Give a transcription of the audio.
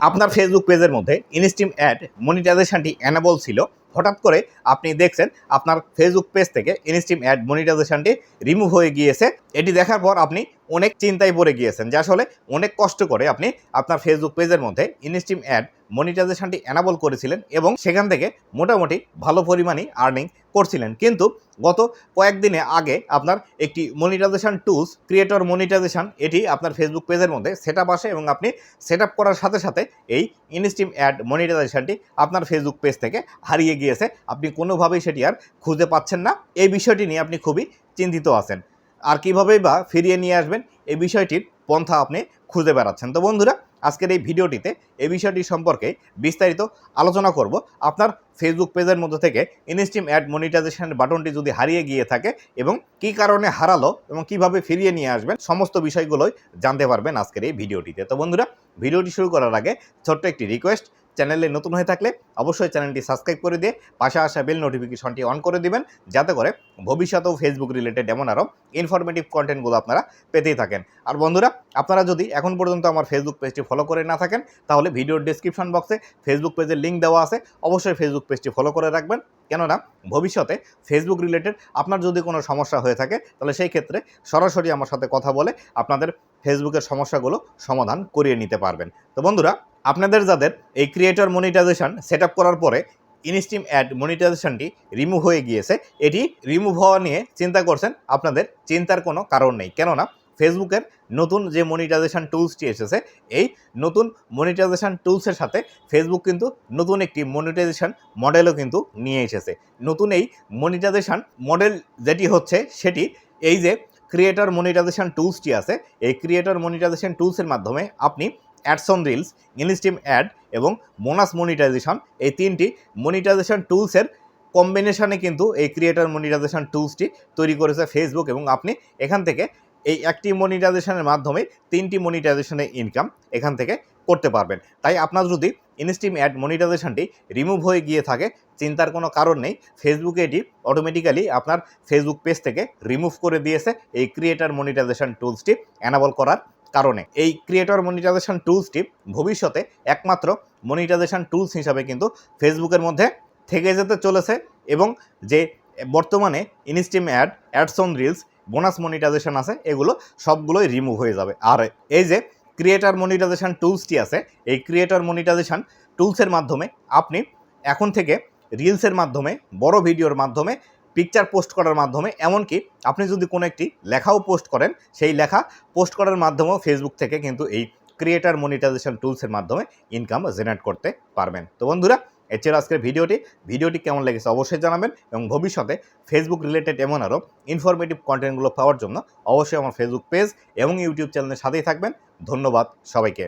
আপনার ফেসবুক পেজের মধ্যে ইনস্টিম অ্যাড মনিটাইজেশনটি অ্যানাবল ছিল। হঠাৎ করে আপনি দেখছেন আপনার ফেসবুক পেজ থেকে ইনস্টিম অ্যাড মনিটাইজেশনটি রিমুভ হয়ে গিয়েছে। এটি দেখার পর আপনি অনেক চিন্তায় পড়ে গিয়েছেন যা আসলে অনেক কষ্ট করে আপনি আপনার ফেসবুক পেজের মধ্যে ইনস্টিম অ্যাড মনিটাইজেশনটি অ্যানাবল করেছিলেন এবং সেখান থেকে মোটামুটি ভালো পরিমাণই আর্নিং করছিলেন। কিন্তু গত কয়েকদিনে আগে আপনার একটি মনিটাইজেশন টুলস ক্রিয়েটর মনিটাইজেশন এটি আপনার ফেসবুক পেজের মধ্যে সেট আপ আসে এবং আপনি সেট আপ করার সাথে সাথে এই ইনস্টিম অ্যাড মনিটাইজেশনটি আপনার ফেসবুক পেজ থেকে হারিয়ে গিয়েছে। আপনি কোনোভাবেই সেটি আর খুঁজে পাচ্ছেন না। এই বিষয়টি নিয়ে আপনি খুবই চিন্তিত আছেন। আর কীভাবেই বা ফিরিয়ে নিয়ে আসবেন, এই বিষয়টির পন্থা আপনি খুঁজে বেড়াচ্ছেন। তো বন্ধুরা আজকের এই ভিডিওটিতে এই বিষয়টি সম্পর্কে বিস্তারিত আলোচনা করব। আপনার ফেসবুক পেজের মধ্যে থেকে ইনস্টিম অ্যাড মনিটাইজেশনের বাটনটি যদি হারিয়ে গিয়ে থাকে এবং কি কারণে হারালো এবং কীভাবে ফিরিয়ে নিয়ে আসবেন, সমস্ত বিষয়গুলোই জানতে পারবেন আজকের এই ভিডিওটিতে। তো বন্ধুরা, ভিডিওটি শুরু করার আগে ছোট্ট একটি রিকোয়েস্ট চ্যানেলে নতুন হয়ে থাকলে অবশ্যই চ্যানেলটি সাবস্ক্রাইব করে দিয়ে পাশে আসা বেল নোটিফিকেশনটি অন করে দিবেন, যাতে করে ভবিষ্যতেও ফেসবুক রিলেটেড এমন আরও ইনফরমেটিভ কন্টেন্টগুলো আপনারা পেতেই থাকেন। আর বন্ধুরা, আপনারা যদি এখন পর্যন্ত আমার ফেসবুক পেজটি ফলো করে না থাকেন, তাহলে ভিডিওর ডিসক্রিপশন বক্সে ফেসবুক পেজের লিঙ্ক দেওয়া আছে। অবশ্যই ফেসবুক পেজটি ফলো করে রাখবেন। কেননা, ভবিষ্যতে ফেসবুক রিলেটেড আপনার যদি কোনো সমস্যা হয়ে থাকে, তাহলে সেই ক্ষেত্রে সরাসরি আমার সাথে কথা বলে আপনাদের ফেসবুকের সমস্যাগুলো সমাধান করিয়ে নিতে পারবেন। তো বন্ধুরা, আপনাদের যাদের এই ক্রিয়েটর মনিটাইজেশন সেট করার পরে ইনস্টিম অ্যাড মনিটাইজেশনটি রিমুভ হয়ে গিয়েছে, এটি রিমুভ হওয়া নিয়ে চিন্তা করছেন, আপনাদের চিন্তার কোনো কারণ নেই। কেননা, ফেসবুকের নতুন যে মনিটাইজেশন টুলসটি এসেছে, এই নতুন মনিটাইজেশন টুলসের সাথে ফেসবুক কিন্তু নতুন একটি মনিটাইজেশন মডেলও কিন্তু নিয়ে এসেছে। নতুন এই মনিটাইজেশন মডেল যেটি হচ্ছে, সেটি এই যে ক্রিয়েটর মনিটাইজেশন টুলসটি আছে। এই ক্রিয়েটর মনিটাইজেশন টুলসের মাধ্যমে আপনি অ্যাডসন রিলস, ইনস্টিম অ্যাড এবং মোনাস মনিটাইজেশন এই তিনটি মনিটাইজেশন টুলসের কম্বিনেশনে কিন্তু এই ক্রিয়েটর মনিটাইজেশন টুলসটি তৈরি করেছে ফেসবুক এবং আপনি এখান থেকে এই একটি মনিটাইজেশনের মাধ্যমে তিনটি মনিটাইজেশনের ইনকাম এখান থেকে করতে পারবেন। তাই আপনার যদি ইনস্টিম অ্যাড মনিটাইজেশনটি রিমুভ হয়ে গিয়ে থাকে, চিন্তার কোনো কারণ নেই। ফেসবুকে এটি অটোমেটিক্যালি আপনার ফেসবুক পেজ থেকে রিমুভ করে দিয়েছে এই ক্রিয়েটার মনিটাইজেশন টুলসটি অ্যানাবল করার কারণে। এই ক্রিয়েটর মনিটাইজেশন টুলসটি ভবিষ্যতে একমাত্র মনিটাইজেশন টুলস হিসাবে কিন্তু ফেসবুকের মধ্যে থেকে যেতে চলেছে এবং যে বর্তমানে instream ad AdSense reels bonus monetization আছে, এগুলো সবগুলোই রিমুভ হয়ে যাবে। আর এই যে ক্রিয়েটর মনিটাইজেশান টুলসটি আছে। এই ক্রিয়েটার মনিটাইজেশন টুলসের মাধ্যমে আপনি এখন থেকে রিলসের মাধ্যমে, বড় ভিডিওর মাধ্যমে পিকচার পোস্ট করার মাধ্যমে, এমনকি আপনি যদি কোনো একটি লেখাও পোস্ট করেন, সেই লেখা পোস্ট করার মাধ্যমেও ফেসবুক থেকে কিন্তু এই ক্রিয়েটার মনিটাইজেশন টুলসের মাধ্যমে ইনকাম জেনারেট করতে পারবেন। তো বন্ধুরা এর ছিল আজকের ভিডিওটি। ভিডিওটি কেমন লেগেছে অবশ্যই জানাবেন এবং ভবিষ্যতে ফেসবুক রিলেটেড এমন আরও ইনফরমেটিভ কন্টেন্টগুলো পাওয়ার জন্য অবশ্যই আমার ফেসবুক পেজ এবং ইউটিউব চ্যানেলের সাথেই থাকবেন। ধন্যবাদ সবাইকে।